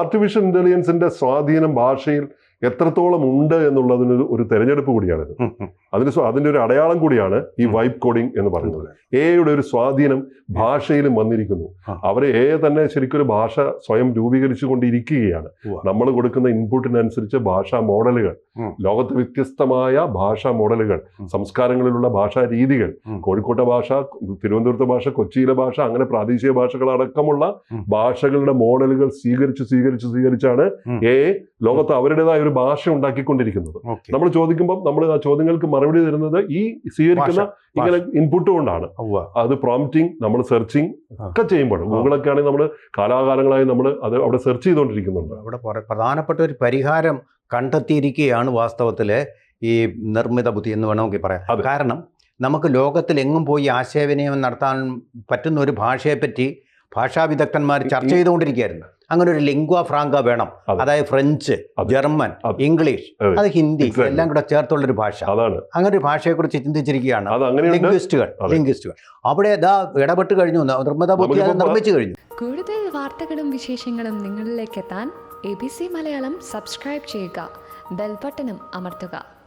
Artificial ഇന്റലിജൻസിന്റെ സ്വാധീനം ഭാഷയിൽ എത്രത്തോളം ഉണ്ട് എന്നുള്ളതിന് ഒരു- തെരഞ്ഞെടുപ്പ് കൂടിയാണിത്. അതിന് അതിന്റെ ഒരു അടയാളം കൂടിയാണ് ഈ വൈബ് കോഡിംഗ് എന്ന് പറയുന്നത്. എയുടെ ഒരു സ്വാധീനം ഭാഷയിലും വന്നിരിക്കുന്നു. അവർ എ തന്നെ ശരിക്കും ഒരു ഭാഷ സ്വയം രൂപീകരിച്ചു കൊണ്ടിരിക്കുകയാണ് നമ്മൾ കൊടുക്കുന്ന ഇൻപുട്ടിനനുസരിച്ച് ഭാഷാ മോഡലുകൾ. ലോകത്ത് വ്യത്യസ്തമായ ഭാഷാ മോഡലുകൾ സംസ്കാരങ്ങളിലുള്ള ഭാഷാ രീതികൾ. കോഴിക്കോട്ടെ ഭാഷ തിരുവനന്തപുരത്തെ ഭാഷ കൊച്ചിയിലെ ഭാഷ അങ്ങനെ പ്രാദേശിക ഭാഷകളടക്കമുള്ള ഭാഷകളുടെ മോഡലുകൾ സ്വീകരിച്ച് സ്വീകരിച്ച് സ്വീകരിച്ചാണ് എ ലോകത്ത് അവരുടേതായ ഒരു ഭാഷ ഉണ്ടാക്കിക്കൊണ്ടിരിക്കുന്നത്. നമ്മൾ ചോദിക്കുമ്പോൾ നമ്മൾ ആ ചോദ്യങ്ങൾക്ക് മറുപടി തരുന്നത് ഈ സ്വീകരിക്കുന്ന ഇങ്ങനെ ഇൻപുട്ട് കൊണ്ടാണ്. അത് പ്രോംപ്റ്റിംഗ് നമ്മൾ സെർച്ചിങ് ഒക്കെ ചെയ്യുമ്പോൾ ഗൂഗിളൊക്കെ ആണെങ്കിൽ നമ്മൾ കാലാകാലങ്ങളായി നമ്മൾ അത് അവിടെ സെർച്ച് ചെയ്തുകൊണ്ടിരിക്കുന്നുണ്ട്. അവിടെ പ്രധാനപ്പെട്ട ഒരു പരിഹാരം കണ്ടെത്തിയിരിക്കുകയാണ് വാസ്തവത്തിൽ ഈ നിർമ്മിത ബുദ്ധി എന്ന് വേണമെങ്കിൽ പറയാം. കാരണം നമുക്ക് ലോകത്തിൽ എങ്ങും പോയി ആശയവിനിമയം നടത്താൻ പറ്റുന്ന ഒരു ഭാഷയെപ്പറ്റി ഭാഷാ വിദഗ്ധന്മാർ ചർച്ച ചെയ്തുകൊണ്ടിരിക്കുകയായിരുന്നു. അങ്ങനെ ഒരു ലിംഗ്വ ഫ്രാങ്ക വേണം. അതായത് ഫ്രഞ്ച് ജർമ്മൻ ഇംഗ്ലീഷ് അത്. ഹിന്ദി. എല്ലാം കൂടെ ചേർത്തുള്ള ഒരു ഭാഷ അങ്ങനെ ഒരു ഭാഷയെ കുറിച്ച് ചിന്തിച്ചിരിക്കുകയാണ് ലിംഗ്വിസ്റ്റുകൾ ലിംഗ്വിസ്റ്റുകൾ അവിടെ ഇതാ ഇടപെട്ട് കഴിഞ്ഞു. നിർമ്മിത ബുദ്ധി അത് നിർമ്മിച്ചു കഴിഞ്ഞു. കൂടുതൽ വാർത്തകളും വിശേഷങ്ങളും നിങ്ങളിലേക്ക് എത്താൻ A B C Malayalam subscribe ചെയ്യുക. ബെൽബട്ടനും അമർത്തുക.